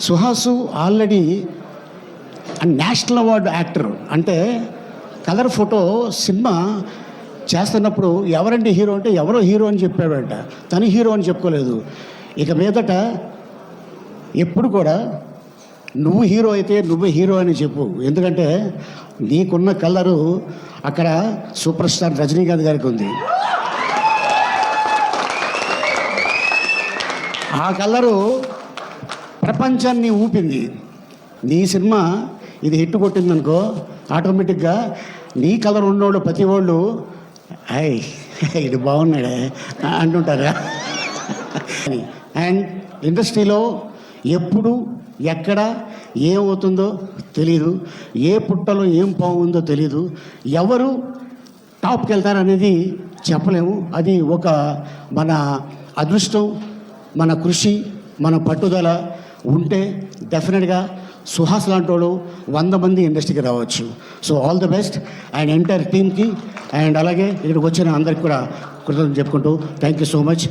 Suhas already national award actor అంటే colour photo cinema చేస్తున్నప్పుడు ఎవరండి హీరో అంటే ఎవరో హీరో అని చెప్పాడంట. తను హీరో అని చెప్పుకోలేదు. ఇక మీదట ఎప్పుడు కూడా నువ్వు హీరో అయితే నువ్వు హీరో అని చెప్పు. ఎందుకంటే నీకున్న కలరు అక్కడ సూపర్ స్టార్ రజనీకాంత్ గారికి ఉంది. ఆ కలరు ప్రపంచాన్ని ఊపింది. నీ సినిమా ఇది హిట్ కొట్టిందనుకో ఆటోమేటిక్గా నీ కలర్ ఉన్నోళ్ళు ప్రతి వాళ్ళు హై ఇది బాగున్నాడే అంటుంటారా. అండ్ ఇండస్ట్రీలో ఎప్పుడు ఎక్కడ ఏమవుతుందో తెలీదు. ఏ పుట్టలో ఏం బాగుందో తెలీదు. ఎవరు టాప్కి వెళ్తారనేది చెప్పలేము. అది ఒక మన అదృష్టం మన కృషి మన పట్టుదల ఉంటే డెఫినెట్గా సుహాస్ లాంటి వాళ్ళు వంద మంది ఇండస్ట్రీకి రావచ్చు. So all the best and entire టీమ్కి అండ్ అలాగే ఇక్కడికి వచ్చిన అందరికి కూడా కృతజ్ఞతలు చెప్పుకుంటూ థ్యాంక్ యూ సో మచ్